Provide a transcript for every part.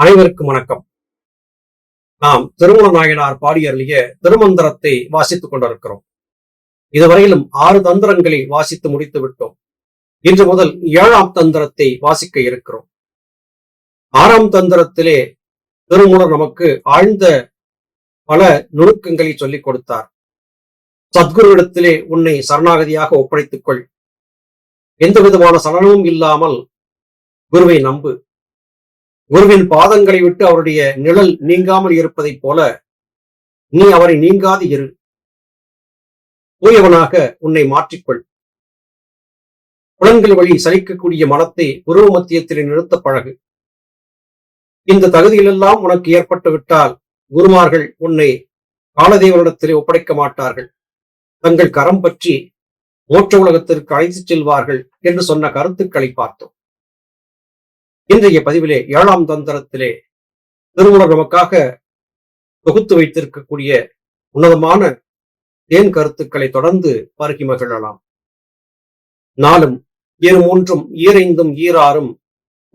அனைவருக்கும் வணக்கம். நாம் திருமண நாயனார் பாடியருளிய திருமந்திரத்தை வாசித்துக் கொண்டிருக்கிறோம். இதுவரையிலும் ஆறு தந்திரங்களை வாசித்து முடித்து விட்டோம். இன்று முதல் ஏழாம் தந்திரத்தை வாசிக்க இருக்கிறோம். ஆறாம் தந்திரத்திலே திருமூலர் நமக்கு ஆழ்ந்த பல நுணுக்கங்களை சொல்லிக் கொடுத்தார். சத்குருவிடத்திலே உன்னை சரணாகதியாக ஒப்படைத்துக் கொள். எந்த விதமான சலனமும் இல்லாமல் குருவை நம்பு. குருவின் பாதங்களை விட்டு அவருடைய நிழல் நீங்காமல் இருப்பதைப் போல நீ அவரை நீங்காது இரு. தூயவனாக உன்னை மாற்றிக்கொள். புலன்கள் வழி சலிக்கக்கூடிய மனத்தை உருவ மத்தியத்தில் நிறுத்த பழகு. இந்த தகுதியிலெல்லாம் உனக்கு ஏற்பட்டு விட்டால் குருமார்கள் உன்னை காலதேவனிடத்திலே ஒப்படைக்க மாட்டார்கள். தங்கள் கரம் பற்றி மோட்ச உலகத்திற்கு அழைத்துச் செல்வார்கள் என்று சொன்ன கருத்துக்களை பார்த்தோம். இன்றைய பதிவிலே ஏழாம் தந்திரத்திலே திருமூலர் நமக்காக தொகுத்து வைத்திருக்கக்கூடிய உன்னதமான தேன் கருத்துக்களை தொடர்ந்து பருகி மகிழலாம். நாலும் இரு மூன்றும் ஈரைந்தும் ஈராறும்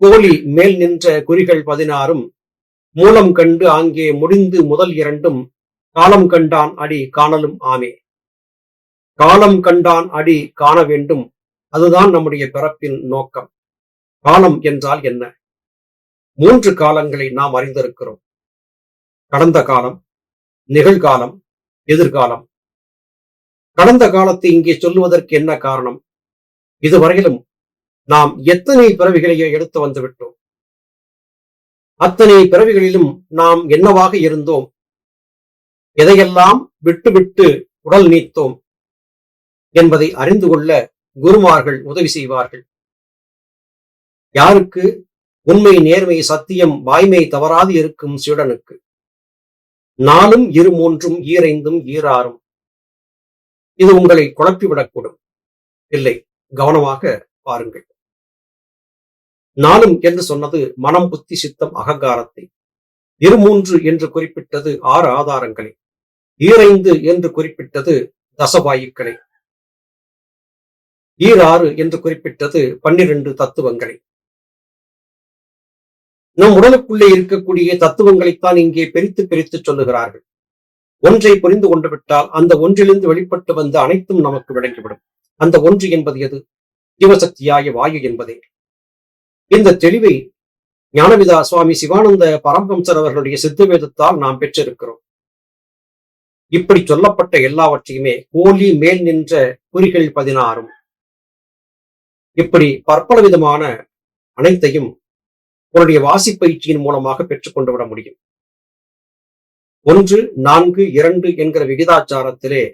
கோழி மேல் நின்ற குறிகள் பதினாறும் மூலம் கண்டு அங்கே முடிந்து முதல் இரண்டும் காலம் கண்டான் அடி காணலும் ஆமே. காலம் கண்டான் அடி காண வேண்டும் அதுதான் நம்முடைய பிறப்பின் நோக்கம். காலம் என்றால் என்ன? மூன்று காலங்களை நாம் அறிந்திருக்கிறோம். கடந்த காலம் நிகழ்காலம் எதிர்காலம். கடந்த காலத்தை இங்கே சொல்லுவதற்கு என்ன காரணம்? இதுவரையிலும் நாம் எத்தனை பிறவிகளையே எடுத்து வந்துவிட்டோம். அத்தனை பிறவிகளிலும் நாம் என்னவாக இருந்தோம்? எதையெல்லாம் விட்டு விட்டு உடல் நீத்தோம்? என்பதை அறிந்து கொள்ள குருமார்கள் உதவி செய்வார்கள். யாருக்கு? உண்மை நேர்மை சத்தியம் வாய்மை தவறாது இருக்கும் சீடனுக்கு நானும் இரு மூன்றும் ஈரைந்தும் ஈராறும் இது உங்களை குழப்பிவிடக்கூடும். இல்லை கவனமாக பாருங்கள். நானும் என்று சொன்னது மனம் புத்தி சித்தம் அகங்காரத்தை. இரு மூன்று என்று குறிப்பிட்டது ஆறு ஆதாரங்களை. ஈரைந்து என்று குறிப்பிட்டது தசவாயுக்களை ஈராறு என்று குறிப்பிட்டது பன்னிரண்டு தத்துவங்களை. நம் உடலுக்குள்ளே இருக்கக்கூடிய தத்துவங்களைத்தான் இங்கே பிரித்து பிரித்து சொல்லுகிறார்கள். ஒன்றை புரிந்து கொண்டு விட்டால் அந்த ஒன்றிலிருந்து வெளிப்பட்டு வந்த அனைத்தும் நமக்கு விளங்கிவிடும். அந்த ஒன்று என்பது எது? ஜீவசக்தியாய வாயு என்பதே. இந்த தெளிவை ஞானவிதா சுவாமி சிவானந்த பரமஹம்சர் அவர்களுடைய சித்த வேதத்தால் நாம் பெற்றிருக்கிறோம். இப்படி சொல்லப்பட்ட எல்லாவற்றையுமே கோலி மேல் நின்ற குறிகள் பதினாறும். இப்படி பற்பல விதமான அனைத்தையும் உன்னுடைய வாசிப்பயிற்சியின் மூலமாக பெற்றுக்கொண்டு விட முடியும். ஒன்று நான்கு இரண்டு என்கிற விகிதாச்சாரத்திலே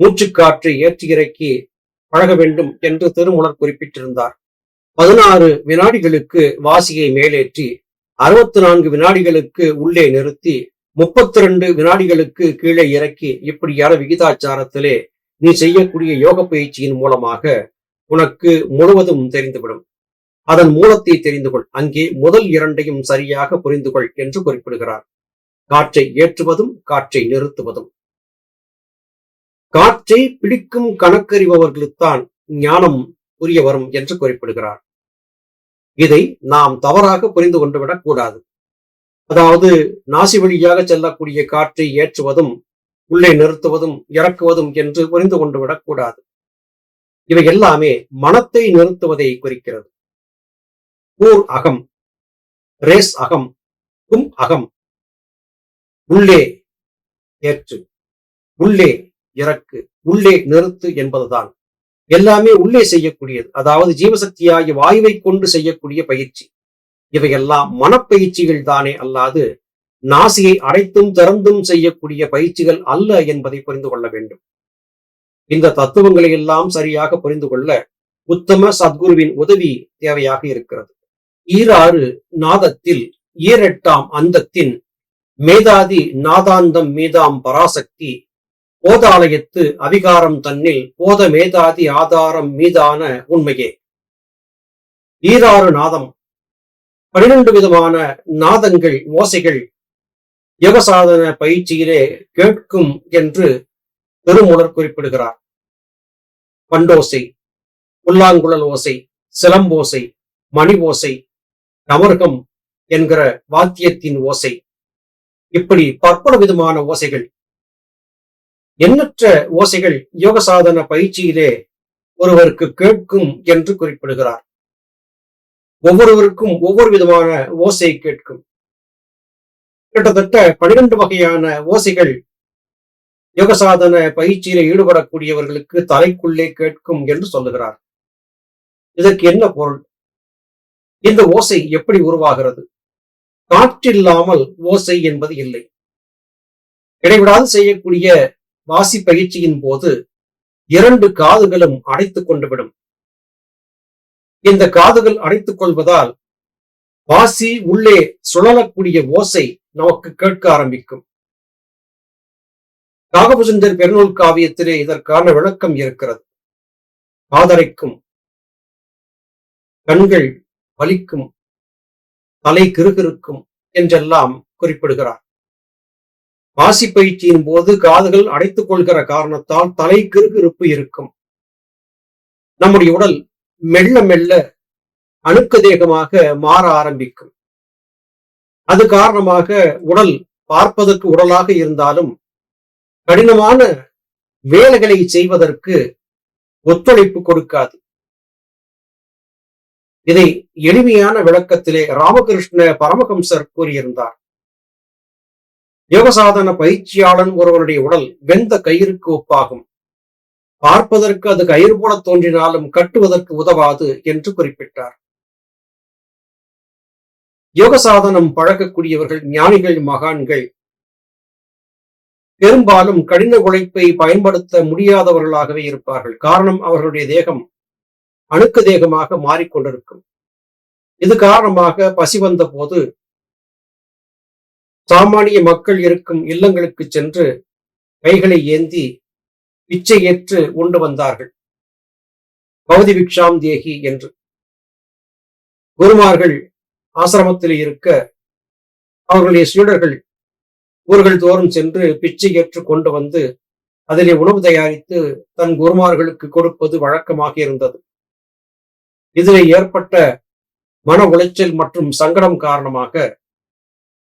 மூச்சுக்காற்றை ஏற்றி இறக்கி பழக வேண்டும் என்று திருமூலர் குறிப்பிட்டிருந்தார். பதினாறு வினாடிகளுக்கு வாசியை மேலேற்றி அறுபத்தி நான்கு வினாடிகளுக்கு உள்ளே நிறுத்தி முப்பத்தி ரெண்டு வினாடிகளுக்கு கீழே இறக்கி இப்படியான விகிதாச்சாரத்திலே நீ செய்யக்கூடிய யோக பயிற்சியின் மூலமாக உனக்கு முழுவதும் தெரிந்துவிடும். அதன் மூலத்தை தெரிந்து கொள். அங்கே முதல் இரண்டையும் சரியாக புரிந்து கொள் என்று குறிப்பிடுகிறார். காற்றை ஏற்றுவதும் காற்றை நிறுத்துவதும். காற்றை பிடிக்கும் கணக்கறிபவர்களுக்குத்தான் ஞானம் புரிய வரும் என்று குறிப்பிடுகிறார். இதை நாம் தவறாக புரிந்து கொண்டுவிடக் கூடாது. அதாவது நாசி வழியாக செல்லக்கூடிய காற்றை ஏற்றுவதும் உள்ளே நிறுத்துவதும் இறக்குவதும் என்று புரிந்து கொண்டு விடக்கூடாது இவை எல்லாமே மனத்தை நிறுத்துவதை குறிக்கிறது. ஊர் அகம் ரேஸ் அகம் கும் அகம். உள்ளே ஏற்று உள்ளே இறக்கு உள்ளே நிறுத்து என்பதுதான். எல்லாமே உள்ளே செய்யக்கூடியது. அதாவது ஜீவசக்தியாகிய வாயுவை கொண்டு செய்யக்கூடிய பயிற்சி. இவையெல்லாம் மனப்பயிற்சிகள் தானே அல்லாது நாசியை அடைத்தும் திறந்தும் செய்யக்கூடிய பயிற்சிகள் அல்ல என்பதை புரிந்து கொள்ள வேண்டும். இந்த தத்துவங்களை எல்லாம் சரியாக புரிந்து கொள்ள உத்தம சத்குருவின் உதவி தேவையாக இருக்கிறது. ஈராறு நாதத்தில் ஈரெட்டாம் அந்தத்தின் மேதாதி நாதாந்தம் மீதாம் பராசக்தி போதாலயத்து அவிகாரம் தன்னில் போத மேதாதி ஆதாரம் மீதான உண்மையே. ஈராறு நாதம். பனிரெண்டு விதமான நாதங்கள் ஓசைகள் யோகசாதன பயிற்சியிலே கேட்கும் என்று பெருமுலர் குறிப்பிடுகிறார். பண்டோசை புல்லாங்குழல் ஓசை சிலம்போசை மணி ஓசை நமர்கம் என்கிற வாத்தியத்தின் ஓசை. இப்படி பற்பல விதமான ஓசைகள். எண்ணற்ற ஓசைகள் யோக சாதன பயிற்சியிலே ஒருவருக்கு கேட்கும் என்று குறிப்பிடுகிறார். ஒவ்வொருவருக்கும் ஒவ்வொரு விதமான ஓசை கேட்கும். கிட்டத்தட்ட பனிரெண்டு வகையான ஓசைகள் யோக சாதன பயிற்சியில ஈடுபடக்கூடியவர்களுக்கு தலைக்குள்ளே கேட்கும் என்று சொல்லுகிறார். இதற்கு என்ன பொருள்? இந்த ஓசை எப்படி உருவாகிறது? காற்றில்லாமல் ஓசை என்பது இல்லை. இடைவிடாது செய்யக்கூடிய வாசி பயிற்சியின் போது இரண்டு காதுகளும் அடைத்துக் கொண்டுவிடும். இந்த காதுகள் அடைத்துக் கொள்வதால் வாசி உள்ளே சுழலக்கூடிய ஓசை நமக்கு கேட்க ஆரம்பிக்கும். காகபுசுந்தர் பெருநூல் காவியத்திலே இதற்கான விளக்கம் இருக்கிறது. ஆதரைக்கும் கண்கள் வலிக்கும் தலை கிருகிருக்கும் என்றெல்லாம் குறிப்பிடுகிறார். வாசி பயிற்சியின் போது காதுகள் அடைத்துக் கொள்கிற காரணத்தால் தலை கிருகிருப்பு இருக்கும். நம்முடைய உடல் மெல்ல மெல்ல அணுக்க தேகமாக மாற ஆரம்பிக்கும். அது காரணமாக உடல் பார்ப்பதற்கு உடலாக இருந்தாலும் கடினமான வேலைகளை செய்வதற்கு ஒத்துழைப்பு கொடுக்காது. இதை எளிமையான விளக்கத்திலே ராமகிருஷ்ண பரமஹம்சர் கூறியிருந்தார். யோகசாதன பயிற்சியாளன் ஒருவனுடைய உடல் வெந்த கயிறுக்கு ஒப்பாகும். பார்ப்பதற்கு அது கயிறு போல தோன்றினாலும் கட்டுவதற்கு உதவாது என்று குறிப்பிட்டார். யோக சாதனம் பழகக்கூடியவர்கள் ஞானிகள் மகான்கள். பெரும்பாலும் கடின உழைப்பை பயன்படுத்த முடியாதவர்களாகவே இருப்பார்கள். காரணம் அவர்களுடைய தேகம் அணுக்கு தேகமாக மாறிக்கொண்டிருக்கும். இது காரணமாக பசி வந்த போது சாமானிய மக்கள் இருக்கும் இல்லங்களுக்கு சென்று கைகளை ஏந்தி பிச்சை ஏற்று உண்டு வந்தார்கள். பௌதி பிக்ஷாம் தேகி என்று. குருமார்கள் ஆசிரமத்தில் இருக்க அவர்களுடைய சீடர்கள் ஊர்கள் தோறும் சென்று பிச்சை ஏற்று கொண்டு வந்து அதிலே உணவு தயாரித்து தன் குருமார்களுக்கு கொடுப்பது வழக்கமாக இருந்தது. இதில் ஏற்பட்ட மன உளைச்சல் மற்றும் சங்கடம் காரணமாக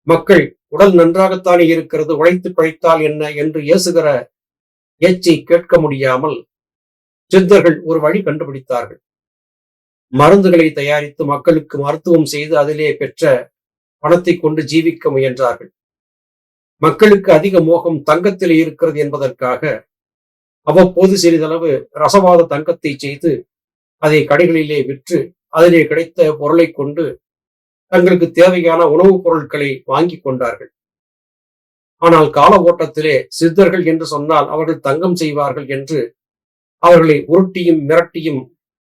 மக்கள் உடல் நன்றாகத்தானே இருக்கிறது உழைத்து பிழைத்தால் என்ன என்று ஏசுகிற ஏச்சை கேட்க முடியாமல் சித்தர்கள் ஒரு வழி கண்டுபிடித்தார்கள். மருந்துகளை தயாரித்து மக்களுக்கு மருத்துவம் செய்து அதிலே பெற்ற பணத்தை கொண்டு ஜீவிக்க முயன்றார்கள். மக்களுக்கு அதிக மோகம் தங்கத்தில் இருக்கிறது என்பதற்காக அவ்வப்போது சிறிதளவு ரசவாத தங்கத்தை செய்து அதை கடைகளிலே விற்று அதிலே கிடைத்த பொருளை கொண்டு தங்களுக்கு தேவையான உணவுப் பொருட்களை வாங்கி கொண்டார்கள். ஆனால் கால ஓட்டத்திலே சித்தர்கள் என்று சொன்னால் அவர்கள் தங்கம் செய்வார்கள் என்று அவர்களை உருட்டியும் மிரட்டியும்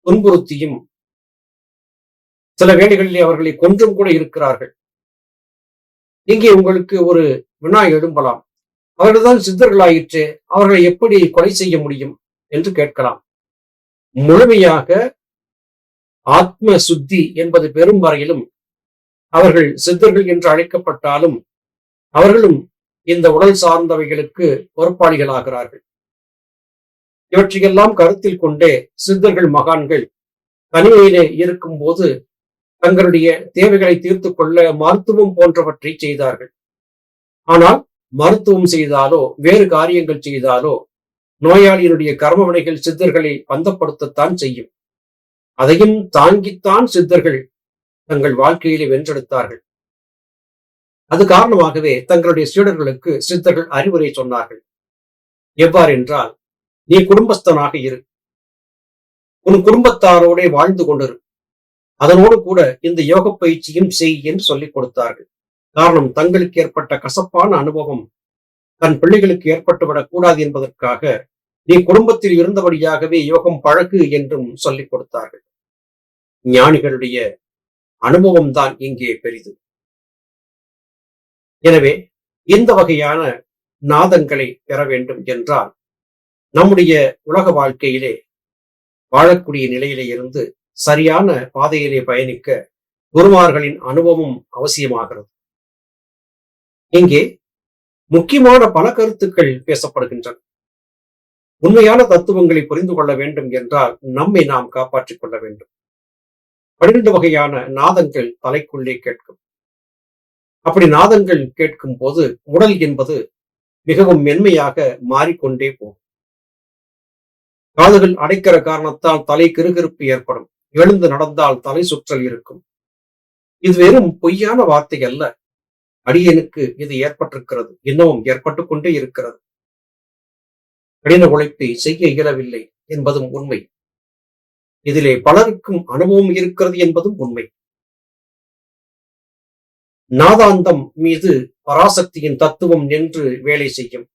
துன்புறுத்தியும் சில வேளைகளிலே அவர்களை கொன்றும் கூட இருக்கிறார்கள். இங்கே உங்களுக்கு ஒரு வினா எழும்பலாம். அவர்கள்தான் சித்தர்களாயிற்று அவர்களை எப்படி கொலை செய்ய முடியும் என்று கேட்கலாம். முழுமையாக ஆத்ம சுத்தி என்பது பெரும் வரையிலும் அவர்கள் சித்தர்கள் என்று அழைக்கப்பட்டாலும் அவர்களும் இந்த உடல் சார்ந்தவைகளுக்கு பொறுப்பாளிகளாகிறார்கள். இவற்றையெல்லாம் கருத்தில் கொண்டே சித்தர்கள் மகான்கள் தனிமையிலே இருக்கும் போது தங்களுடைய தேவைகளை தீர்த்து கொள்ள மருத்துவம் போன்றவற்றை செய்தார்கள். ஆனால் மருத்துவம் செய்தாலோ வேறு காரியங்கள் செய்தாலோ நோயாளியினுடைய கர்மவினைகள் சித்தர்களை பந்தப்படுத்தத்தான் செய்யும். அதையும் தாங்கித்தான் சித்தர்கள் தங்கள் வாழ்க்கையிலே வென்றெடுத்தார்கள். அது காரணமாகவே தங்களுடைய சீடர்களுக்கு சித்தர்கள் அறிவுரை சொன்னார்கள். எவ்வாறு என்றால் நீ குடும்பஸ்தனாக இரு. உன் குடும்பத்தாரோட வாழ்ந்து கொண்டிரு. அதனோடு கூட இந்த யோக பயிற்சியும் செய் என்று சொல்லிக் கொடுத்தார்கள். காரணம் தங்களுக்கு ஏற்பட்ட கசப்பான அனுபவம் தன் பிள்ளைகளுக்கு ஏற்பட்டுவிடக் கூடாது என்பதற்காக நீ குடும்பத்தில் இருந்தபடியாகவே யோகம் பழகு என்றும் சொல்லிக் கொடுத்தார்கள். ஞானிகளுடைய அனுபவம் தான் இங்கே பெரிது. எனவே இந்த வகையான நாதங்களை பெற வேண்டும் என்றால் நம்முடைய உலக வாழ்க்கையிலே வாழக்கூடிய நிலையிலே இருந்து சரியான பாதையிலே பயணிக்க குருமார்களின் அனுபவம் அவசியமாகிறது. இங்கே முக்கியமான பல கருத்துக்கள் பேசப்படுகின்றன. உண்மையான தத்துவங்களை புரிந்து கொள்ள வேண்டும் என்றால் நம்மை நாம் காப்பாற்றிக் கொள்ள வேண்டும். பன்னிரண்டு வகையான நாதங்கள் தலைக்குள்ளே கேட்கும். அப்படி நாதங்கள் கேட்கும் போது உடல் என்பது மிகவும் மென்மையாக மாறிக்கொண்டே போகும். காதுகள் அடைக்கிற காரணத்தால் தலை கிருகிருப்பு ஏற்படும். எழுந்து நடந்தால் தலை சுற்றல் இருக்கும். இது வெறும் பொய்யான வார்த்தை அல்ல. அடியனுக்கு இது ஏற்பட்டிருக்கிறது. இன்னமும் ஏற்பட்டு கொண்டே இருக்கிறது. கடின உழைப்பை செய்ய இயலவில்லை என்பதும் உண்மை. இதிலே பலருக்கும் அனுபவம் இருக்கிறது என்பதும் உண்மை. நாதாந்தம் மீது பராசக்தியின் தத்துவம் நின்று வேலை செய்யும்.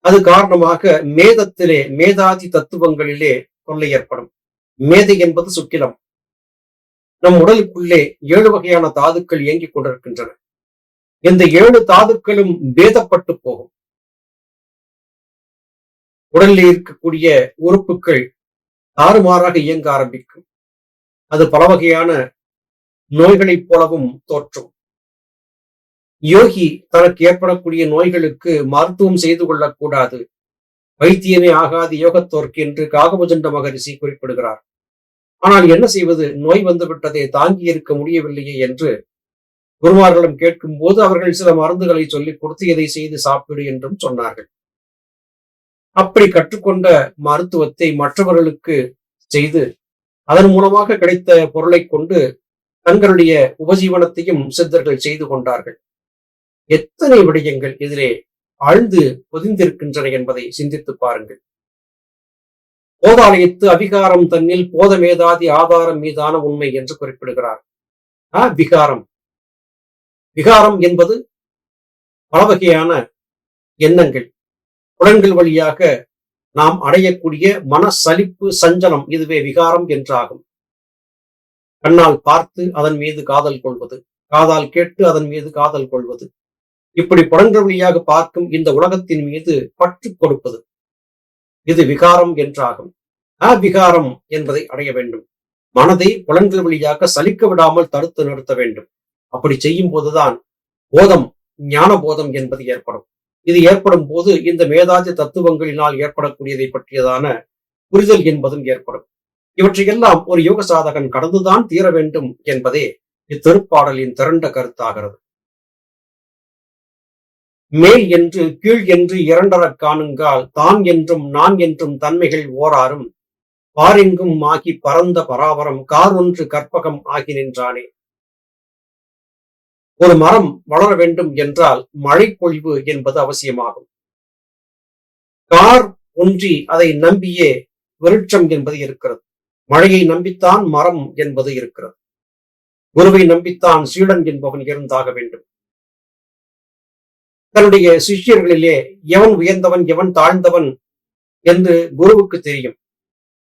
அது காரணமாக மேதத்திலே மேதாதி தத்துவங்களிலே தொல்லை ஏற்படும். மேதை என்பது சுக்கிலம். நம் உடலுக்குள்ளே ஏழு வகையான தாதுக்கள் இயங்கிக் கொண்டிருக்கின்றன. இந்த ஏழு தாதுக்களும் பேதப்பட்டு போகும். உடலில் இருக்கக்கூடிய உறுப்புகள் தாறுமாறாக இயங்க ஆரம்பிக்கும். அது பல வகையான நோய்களைப் போலவும் தோற்றும். யோகி தனக்கு ஏற்படக்கூடிய நோய்களுக்கு மருத்துவம் செய்து கொள்ளக்கூடாது. வைத்தியமே ஆகாது யோகத்தோர்க்கு என்று காகபஜண்ட மகரிஷி குறிப்பிடுகிறார். ஆனால் என்ன செய்வது? நோய் வந்து விட்டதை தாங்கி இருக்க முடியவில்லையே என்று குருமார்களும் கேட்கும் போது அவர்கள் சில மருந்துகளை சொல்லிக் கொடுத்து இதை செய்து சாப்பிடு என்றும் சொன்னார்கள். அப்படி கற்றுக்கொண்ட மருத்துவத்தை மற்றவர்களுக்கு செய்து அதன் மூலமாக கிடைத்த பொருளை கொண்டு தங்களுடைய உபஜீவனத்தையும் சித்தர்கள் செய்து கொண்டார்கள். எத்தனை விடயங்கள் இதிலே ஆழ்ந்து பொதிந்திருக்கின்றன என்பதை சிந்தித்து பாருங்கள். போதாலயத்து அபிகாரம் தன்னில் போதமேதாதி ஆதாரம் மீதான உண்மை என்று குறிப்பிடுகிறார். ஆ விகாரம். விகாரம் என்பது பல வகையான எண்ணங்கள். புலன்கள் வழியாக நாம் அடையக்கூடிய மனசலிப்பு சஞ்சலம் இதுவே விகாரம் என்றாகும். கண்ணால் பார்த்து அதன் மீது காதல் கொள்வது காதால் கேட்டு அதன் மீது காதல் கொள்வது இப்படி புலன்கள் வழியாக பார்க்கும் இந்த உலகத்தின் மீது பற்று கொடுப்பது இது விகாரம் என்றாகும். அவிகாரம் என்பதை அடைய வேண்டும். மனதை புலன்கள் வழியாக சலிக்க விடாமல் தடுத்து நிறுத்த வேண்டும். அப்படி செய்யும் போதுதான் போதம் ஞான போதம் என்பது ஏற்படும். இது ஏற்படும் போது இந்த மேதாஜ தத்துவங்களினால் ஏற்படக்கூடியதை பற்றியதான புரிதல் என்பதும் ஏற்படும். இவற்றையெல்லாம் ஒரு யோக சாதகன் கடந்துதான் தீர வேண்டும் என்பதே இத்திருப்பாடலின் திரண்ட கருத்தாகிறது. மேல் என்று கீழ் என்று இரண்டரக் காணுங்கால் தான் என்றும் நான் என்றும் தன்மைகள் ஓராறும் பாரெங்கும் ஆகி பரந்த பராபரம் கார் ஒன்று கற்பகம் ஆகி நின்றானே. ஒரு மரம் வளர வேண்டும் என்றால் மழை பொழிவு என்பது அவசியமாகும். கார் ஒன்றி அதை நம்பியே விருட்சம் என்பது இருக்கிறது. மழையை நம்பித்தான் மரம் என்பது இருக்கிறது. குருவை நம்பித்தான் சீடன் என்பவன் இருந்தாக வேண்டும். தன்னுடைய சிஷ்யர்களிலே எவன் உயர்ந்தவன் எவன் தாழ்ந்தவன் என்று குருவுக்கு தெரியும்.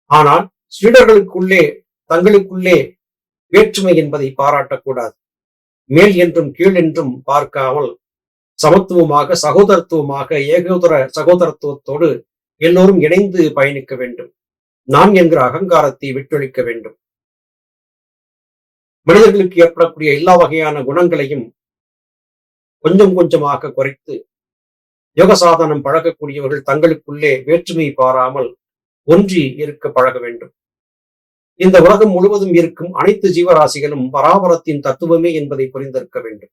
ஆனால் சீடர்களுக்குள்ளே தங்களுக்குள்ளே வேற்றுமை என்பதை பாராட்டக்கூடாது. மேல் என்றும் கீழ் என்றும் பார்க்காமல் சமத்துவமாக சகோதரத்துவமாக ஏகோதர சகோதரத்துவத்தோடு எல்லோரும் இணைந்து பயணிக்க வேண்டும். நான் என்கிற அகங்காரத்தை விட்டொழிக்க வேண்டும். மனிதர்களுக்கு ஏற்படக்கூடிய எல்லா வகையான குணங்களையும் கொஞ்சம் கொஞ்சமாக குறைத்து யோக சாதனம் பழகக்கூடியவர்கள் தங்களுக்குள்ளே வேற்றுமை பாராமல் ஒன்றி இருக்க பழக வேண்டும். இந்த உலகம் முழுவதும் இருக்கும் அனைத்து ஜீவராசிகளும் பராபரத்தின் தத்துவமே என்பதை புரிந்திருக்க வேண்டும்.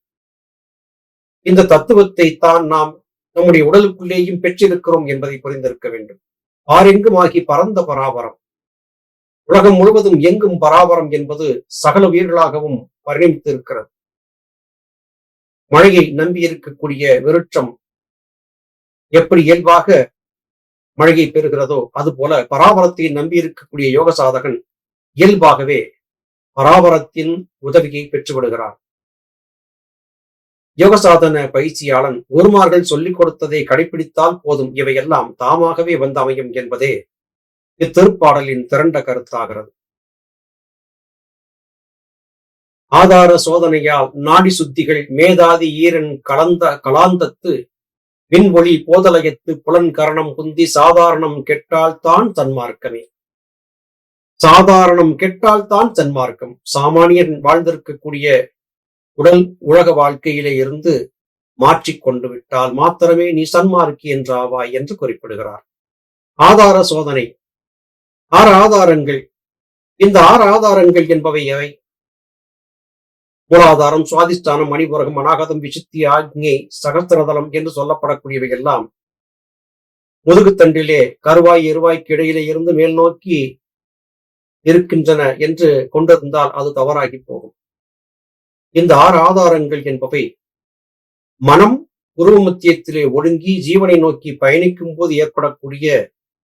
இந்த தத்துவத்தை தான் நாம் நம்முடைய உடலுக்குள்ளேயும் பெற்றிருக்கிறோம் என்பதை புரிந்திருக்க வேண்டும். ஆரெங்கும் ஆகி பரந்த பராபரம். உலகம் முழுவதும் எங்கும் பராபரம் என்பது சகல உயிர்களாகவும் பரிணமித்து இருக்கிறது மழையை நம்பி இருக்கக்கூடிய விருட்சம் எப்படி இயல்பாக மழையை பெறுகிறதோ அதுபோல பராபரத்தை நம்பி இருக்கக்கூடிய யோக சாதகன் இயல்பாகவே பராபரத்தின் உதவியை பெற்றுவிடுகிறார் யோகசாதன பயிற்சியாளன் குருமார்கள் சொல்லிக் கொடுத்ததை கடைபிடித்தால் போதும். இவையெல்லாம் தாமாகவே வந்து அமையும் என்பதே இத்திருப்பாடலின் திரண்ட கருத்தாகிறது. ஆதார சோதனையால் நாடி சுத்திகள் மேதாதி ஈரன் கலந்த கலாந்தத்து விண்வொளி போதலயத்து புலன் கரணம் குந்தி சாதாரணம் கெட்டால் தான் தன்மார்க்கமே. சாதாரணம் கெட்டால் தான் தன்மார்க்கம் சாமானியன் வாழ்ந்திருக்கக்கூடிய உடல் உலக வாழ்க்கையிலே இருந்து மாற்றிக்கொண்டு விட்டால் மாத்திரமே நீ சன்மார்க்கி என்றாவாய் என்று குறிப்பிடுகிறார். ஆதார சோதனை. ஆறு ஆதாரங்கள். இந்த ஆறு ஆதாரங்கள் என்பவை எவை? மூலாதாரம் சுவாதிஷ்டானம் மணிபுரகம் அநாகதம் விசுத்தி ஆக்ஞை சகஸ்திரதலம் என்று சொல்லப்படக்கூடியவை எல்லாம் முதுகுத்தண்டிலே கருவாய் எருவாய்க்கு இடையிலே இருந்து மேல் நோக்கி இருக்கின்றன என்று கொண்டிருந்தால் அது தவறாகி போகும். இந்த ஆறு ஆதாரங்கள் என்பவை மனம் உருவ மத்தியத்திலே ஒடுங்கி ஜீவனை நோக்கி பயணிக்கும் போது ஏற்படக்கூடிய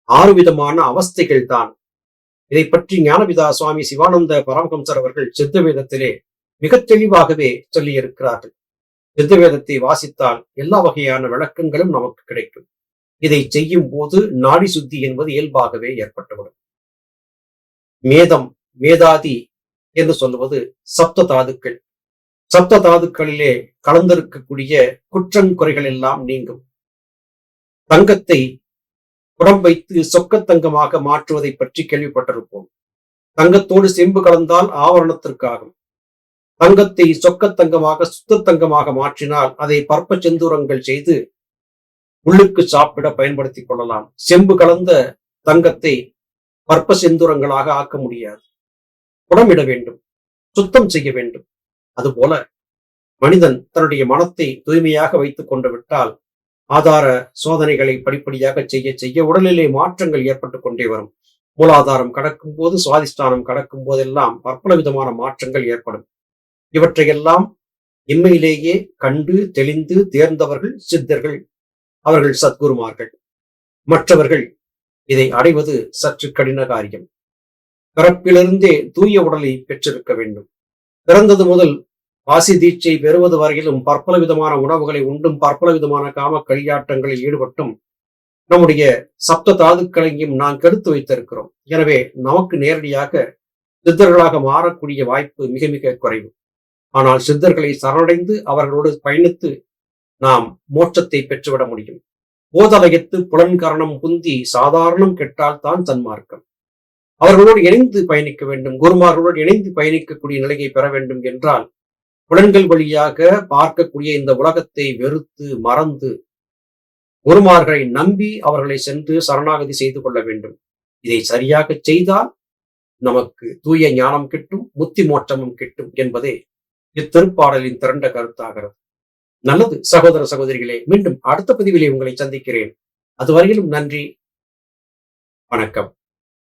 ஆறு விதமான அவஸ்தைகள் தான். இதை பற்றி ஞானபிதா சுவாமி சிவானந்த பரமஹம்சர் அவர்கள் சித்த வேதத்திலே மிக தெளிவாகவே சொல்லியிருக்கிறார்கள். சித்த வேதத்தை வாசித்தால் எல்லா வகையான விளக்கங்களும் நமக்கு கிடைக்கும். இதை செய்யும் போது நாடி சுத்தி என்பது இயல்பாகவே ஏற்பட்டுவிடும். மேதம் மேதாதி என்று சொல்லுவது சப்த தாதுக்கள். சப்த தாதுக்களிலே கலந்திருக்கக்கூடிய குற்றம் குறைகள் எல்லாம் நீங்கும். தங்கத்தை புறம் வைத்து சொக்கத்தங்கமாக மாற்றுவதை பற்றி கேள்விப்பட்டிருப்போம். தங்கத்தோடு செம்பு கலந்தால் ஆவரணத்திற்காகும். தங்கத்தை சொக்கத்தங்கமாக சுத்தத்தங்கமாக மாற்றினால் அதை பற்ப செந்தூரங்கள் செய்து உள்ளுக்கு சாப்பிட பயன்படுத்திக் கொள்ளலாம். செம்பு கலந்த தங்கத்தை பற்ப செந்துரங்களாக ஆக்க முடியாது. புடமிட வேண்டும். சுத்தம் செய்ய வேண்டும். அதுபோல மனிதன் தன்னுடைய மனத்தை தூய்மையாக வைத்துக் கொண்டு விட்டால் ஆதார சோதனைகளை படிப்படியாக செய்ய செய்ய உடலிலே மாற்றங்கள் ஏற்பட்டுக் கொண்டே வரும். மூலாதாரம் கடக்கும் போது சுவாதிஷ்டானம் கடக்கும் போதெல்லாம் பற்பல விதமான மாற்றங்கள் ஏற்படும். இவற்றையெல்லாம் இம்மையிலேயே கண்டு தெளிந்து தேர்ந்தவர்கள் சித்தர்கள் அவர்கள் சத்குருமார்கள். மற்றவர்கள் இதை அடைவது சற்று கடின காரியம். பிறப்பிலிருந்தே தூய உடலை பெற்றிருக்க வேண்டும். பிறந்தது முதல் வாசி தீட்சை பெறுவது வரையிலும் பற்பல விதமான உணவுகளை உண்டும் பற்பல விதமான காம களியாட்டங்களில் ஈடுபட்டும் நம்முடைய சப்த தாதுக்களையும் நாம் கெடுத்து வைத்திருக்கிறோம். எனவே நமக்கு நேரடியாக சித்தர்களாக மாறக்கூடிய வாய்ப்பு மிக மிக குறைவு. ஆனால் சித்தர்களை சரணடைந்து அவர்களோடு பயணித்து நாம் மோட்சத்தை பெற்றுவிட முடியும். போதலயத்து புலன்கரணம் குந்தி சாதாரணம் கெட்டால் தான் சன்மார்க்கம் அவர்களோடு இணைந்து பயணிக்க வேண்டும். குருமார்களோடு இணைந்து பயணிக்கக்கூடிய நிலையை பெற வேண்டும் என்றால் புலன்கள் வழியாக பார்க்கக்கூடிய இந்த உலகத்தை வெறுத்து மறந்து குருமார்களை நம்பி அவர்களை சென்று சரணாகதி செய்து கொள்ள வேண்டும். இதை சரியாக செய்தால் நமக்கு தூய ஞானம் கிட்டும் முத்தி மோட்சமும் கிட்டும் என்பதே இத்திருப்பாடலின் திரண்ட கருத்தாகிறது. நல்லது சகோதர சகோதரிகளே மீண்டும் அடுத்த பதிவிலே உங்களை சந்திக்கிறேன். அதுவரையிலும் நன்றி வணக்கம்.